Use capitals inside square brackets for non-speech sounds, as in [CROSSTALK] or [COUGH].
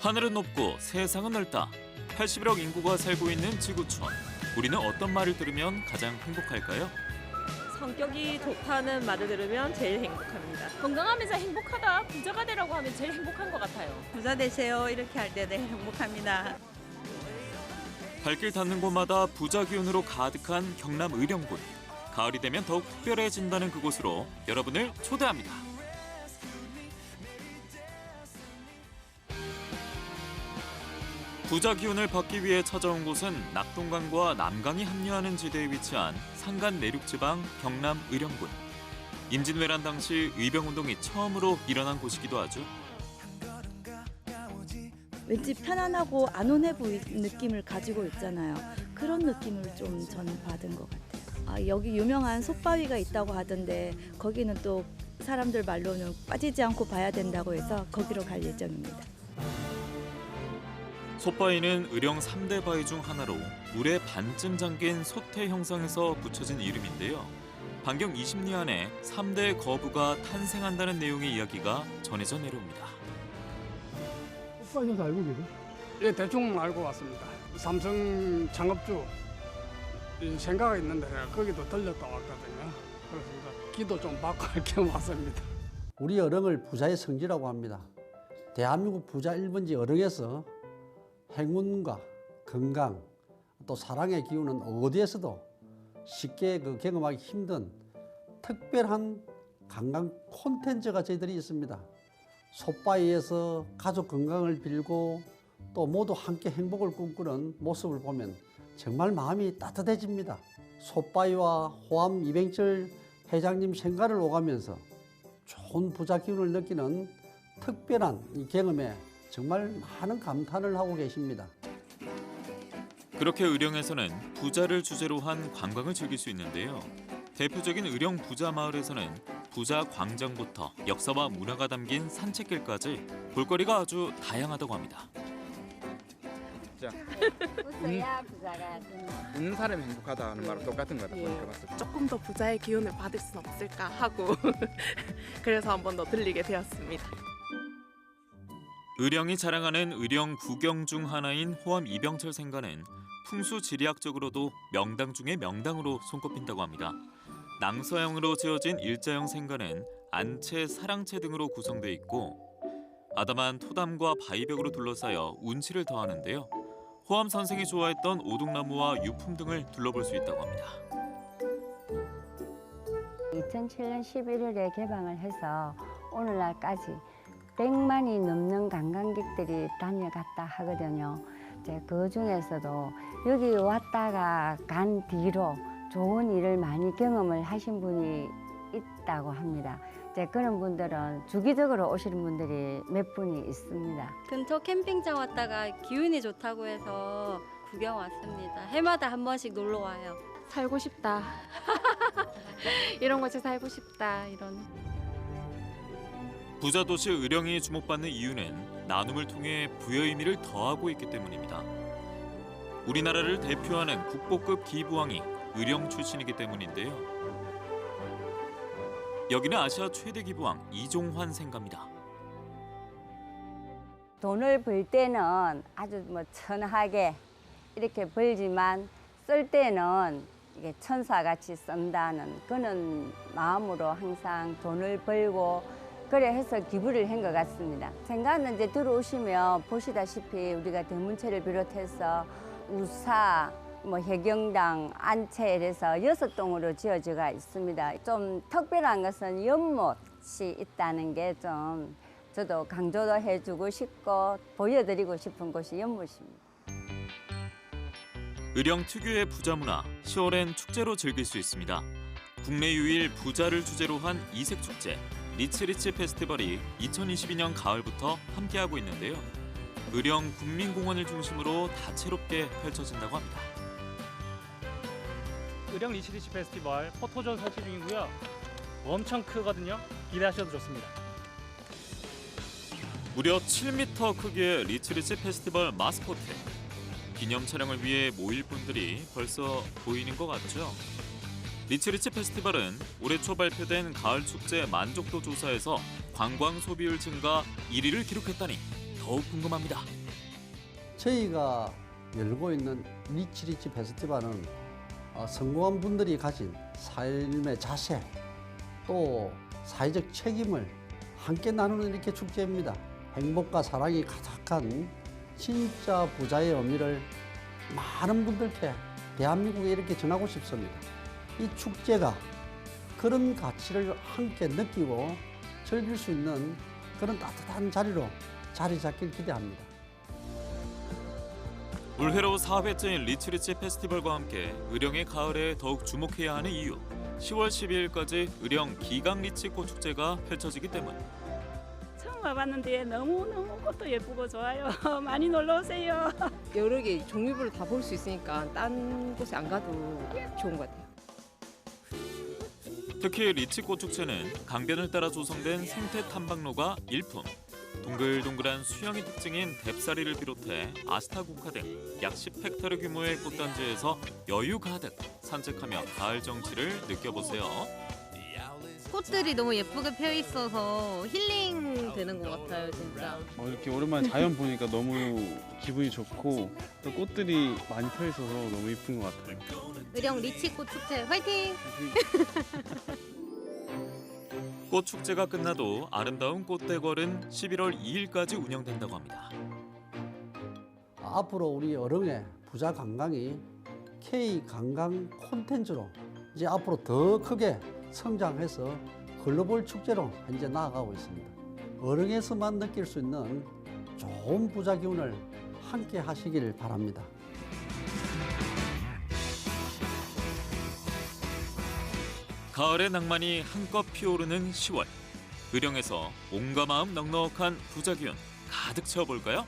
하늘은 높고 세상은 넓다. 81억 인구가 살고 있는 지구촌. 우리는 어떤 말을 들으면 가장 행복할까요? 성격이 좋다는 말을 들으면 제일 행복합니다. 건강하면서 행복하다, 부자가 되라고 하면 제일 행복한 것 같아요. 부자 되세요 이렇게 할때 네, 행복합니다. 발길 닿는 곳마다 부자 기운으로 가득한 경남 의령군. 가을이 되면 더욱 특별해진다는 그곳으로 여러분을 초대합니다. 부자 기운을 받기 위해 찾아온 곳은 낙동강과 남강이 합류하는 지대에 위치한 산간 내륙 지방 경남 의령군. 임진왜란 당시 의병운동이 처음으로 일어난 곳이기도 하죠. 왠지 편안하고 안온해 보이는 느낌을 가지고 있잖아요. 그런 느낌을 좀 저는 받은 것 같아요. 아, 여기 유명한 솥바위가 있다고 하던데 거기는 또 사람들 말로는 빠지지 않고 봐야 된다고 해서 거기로 갈 예정입니다. 솥바위는 의령 3대 바위 중 하나로 물에 반쯤 잠긴 솥의 형상에서 붙여진 이름인데요. 반경 20리 안에 3대 거부가 탄생한다는 내용의 이야기가 전해져 내려옵니다. 오빠에서 알고 계세요? 예, 대충 알고 왔습니다. 삼성 창업주 이 생각이 있는데 거기도 들렸다 왔거든요. 그래서 이제 기도 좀 받고 이렇게 왔습니다. 우리 어령을 부자의 성지라고 합니다. 대한민국 부자 1번지 어령에서 행운과 건강 또 사랑의 기운은 어디에서도 쉽게 그 경험하기 힘든 특별한 관광 콘텐츠가 저희들이 있습니다. 솥바위에서 가족 건강을 빌고 또 모두 함께 행복을 꿈꾸는 모습을 보면 정말 마음이 따뜻해집니다. 솥바위와 호암 이병철 회장님 생가를 오가면서 좋은 부자 기운을 느끼는 특별한 이 경험에 정말 많은 감탄을 하고 계십니다. 그렇게 의령에서는 부자를 주제로 한 관광을 즐길 수 있는데요. 대표적인 의령 부자 마을에서는 부자 광장부터 역사와 문화가 담긴 산책길까지 볼거리가 아주 다양하다고 합니다. 웃어야 부자가 된다. 웃는 사람이 행복하다 하는 말은 똑같은 것 같아 예. 보니까 봤을 때. 조금 더 부자의 기운을 받을 수 없을까 하고 [LAUGHS] 그래서 한 번 더 들리게 되었습니다. 의령이 자랑하는 의령 구경 중 하나인 호암 이병철 생가는 풍수 지리학적으로도 명당 중의 명당으로 손꼽힌다고 합니다. 낭서형으로 지어진 일자형 생가는 안채, 사랑채 등으로 구성돼 있고 아담한 토담과 바위벽으로 둘러싸여 운치를 더하는데요. 호암 선생이 좋아했던 오동나무와 유품 등을 둘러볼 수 있다고 합니다. 2007년 11월에 개방을 해서 오늘날까지 100만이 넘는 관광객들이 다녀갔다 하거든요. 이제 그 중에서도 여기 왔다가 간 뒤로 좋은 일을 많이 경험을 하신 분이 있다고 합니다. 이제 그런 분들은 주기적으로 오시는 분들이 몇 분이 있습니다. 근처 캠핑장 왔다가 기운이 좋다고 해서 구경 왔습니다. 해마다 한 번씩 놀러 와요. 살고 싶다. [LAUGHS] 이런 곳에 살고 싶다. 이런. 부자 도시 의령이 주목받는 이유는 나눔을 통해 부여 의미를 더하고 있기 때문입니다. 우리나라를 대표하는 국보급 기부왕이 의령 출신이기 때문인데요. 여기는 아시아 최대 기부왕 이종환 생가입니다. 돈을 벌 때는 아주 뭐 천하게 이렇게 벌지만 쓸 때는 이게 천사같이 쓴다는 그런 마음으로 항상 돈을 벌고 그래 해서 기부를 한 것 같습니다. 생각은 이제 들어오시면 보시다시피 우리가 대문체를 비롯해서 우사, 뭐 해경당, 안채 이래서 여섯 동으로 지어져가 있습니다. 좀 특별한 것은 연못이 있다는 게 좀 저도 강조도 해주고 싶고 보여드리고 싶은 곳이 연못입니다. 의령 특유의 부자 문화 10월엔 축제로 즐길 수 있습니다. 국내 유일 부자를 주제로 한 이색 축제 리츠리츠 페스티벌이 2022년 가을부터 함께하고 있는데요. 의령 국민공원을 중심으로 다채롭게 펼쳐진다고 합니다. 의령 리치리치 페스티벌 포토존 설치 중이고요. 엄청 크거든요. 기대하셔도 좋습니다. 무려 7m 크기의 리츠리츠 페스티벌 마스코트. 기념 촬영을 위해 모일 분들이 벌써 보이는 것 같죠? 리츠리츠 페스티벌은 올해 초 발표된 가을 축제 만족도 조사에서 관광 소비율 증가 1위를 기록했다니 더욱 궁금합니다. 저희가 열고 있는 리치리치 페스티벌은 어, 성공한 분들이 가진 삶의 자세 또 사회적 책임을 함께 나누는 이렇게 축제입니다. 행복과 사랑이 가득한 진짜 부자의 의미를 많은 분들께 대한민국에 이렇게 전하고 싶습니다. 이 축제가 그런 가치를 함께 느끼고 즐길 수 있는 그런 따뜻한 자리로 자리 잡길 기대합니다. 올해로 4회째인 리치리치 페스티벌과 함께 의령의 가을에 더욱 주목해야 하는 이유 10월 12일까지 의령 기강 리치 꽃 축제가 펼쳐지기 때문 처음 와봤는데 너무너무 꽃도 예쁘고 좋아요. [LAUGHS] 많이 놀러 오세요. 여러 개 종류별로 다 볼 수 있으니까 딴 곳에 안 가도 좋은 것 같아요. 특히 리치 꽃축제는 강변을 따라 조성된 생태 탐방로가 일품 동글동글한 수영이 특징인 뎁사리를 비롯해 아스타 국화 등 약 10헥타르 규모의 꽃단지에서 여유 가득 산책하며 가을 정취를 느껴보세요. 꽃들이 너무 예쁘게 펴 있어서 힐링 되는 것 같아요, 진짜. 어, 이렇게 오랜만에 자연 보니까 너무 기분이 좋고 또 꽃들이 많이 펴 있어서 너무 이쁜 것 같아요. 의령 리치꽃 축제 화이팅! [LAUGHS] 꽃 축제가 끝나도 아름다운 꽃대궐은 11월 2일까지 운영된다고 합니다. 앞으로 우리 어릉의 부자 관광이 K 관광 콘텐츠로 이제 앞으로 더 크게 성장해서 글로벌 축제로 현재 나아가고 있습니다. 어릉에서만 느낄 수 있는 좋은 기운을 함께 하시길 바랍니다. 가을의 낭만이 한껏 피오르는 10월. 의령에서 온갖 마음 넉넉한 부자 기운 가득 채워볼까요?